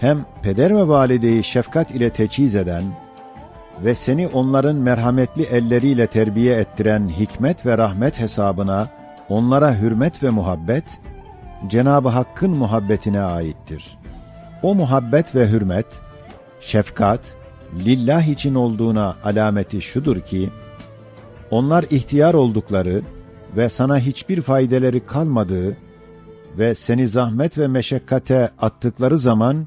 hem peder ve valideyi şefkat ile teçhiz eden ve seni onların merhametli elleriyle terbiye ettiren hikmet ve rahmet hesabına onlara hürmet ve muhabbet, Cenab-ı Hakk'ın muhabbetine aittir. O muhabbet ve hürmet, şefkat, lillah için olduğuna alameti şudur ki, onlar ihtiyar oldukları ve sana hiçbir faydeleri kalmadığı ve seni zahmet ve meşakkate attıkları zaman,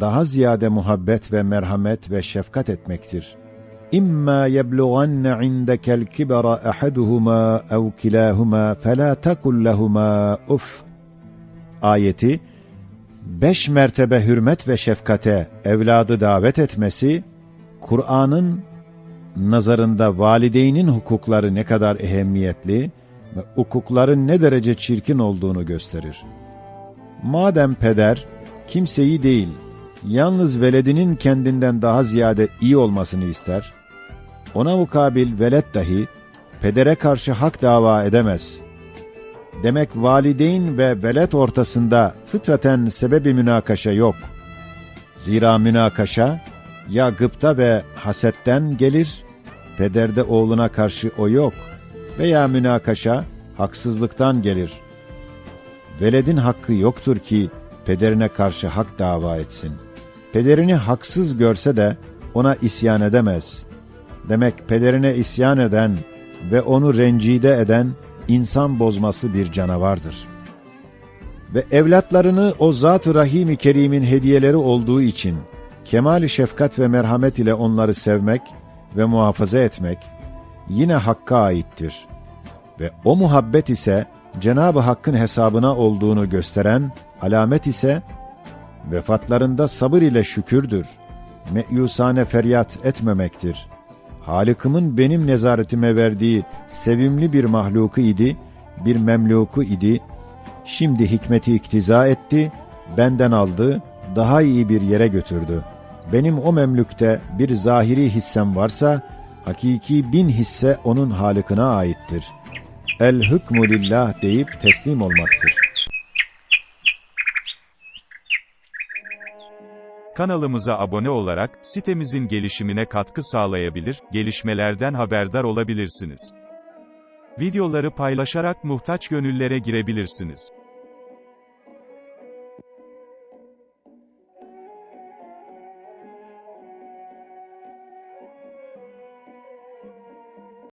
daha ziyade muhabbet ve merhamet ve şefkat etmektir. İmma yeblughanne indekel kibara ahaduhuma ev kilahuma fela takul lehuma uf. Ayeti beş mertebe hürmet ve şefkate evladı davet etmesi, Kur'an'ın nazarında valideynin hukukları ne kadar ehemmiyetli ve hukukların ne derece çirkin olduğunu gösterir. Madem peder kimseyi değil, yalnız veledinin kendinden daha ziyade iyi olmasını ister, ona mukabil velet dahi pedere karşı hak dava edemez. Demek valideyn ve velet ortasında fıtraten sebebi münakaşa yok. Zira münakaşa ya gıpta ve hasetten gelir, pederde oğluna karşı o yok veya münakaşa haksızlıktan gelir. Veledin hakkı yoktur ki pederine karşı hak dava etsin. Pederini haksız görse de ona isyan edemez. Demek pederine isyan eden ve onu rencide eden insan bozması bir canavardır. Ve evlatlarını o Zat-ı Rahim-i Kerim'in hediyeleri olduğu için kemal şefkat ve merhamet ile onları sevmek ve muhafaza etmek yine Hakk'a aittir. Ve o muhabbet ise Cenab-ı Hakk'ın hesabına olduğunu gösteren alamet ise vefatlarında sabır ile şükürdür. Meyusane feryat etmemektir. Halıkımın benim nezaretime verdiği sevimli bir mahluku idi, bir memluku idi. Şimdi hikmeti iktiza etti, benden aldı, daha iyi bir yere götürdü. Benim o memlükte bir zahiri hissem varsa, hakiki bin hisse onun halıkına aittir. El hükmü lillah deyip teslim olmaktır. Kanalımıza abone olarak sitemizin gelişimine katkı sağlayabilir, gelişmelerden haberdar olabilirsiniz. Videoları paylaşarak muhtaç gönüllere girebilirsiniz.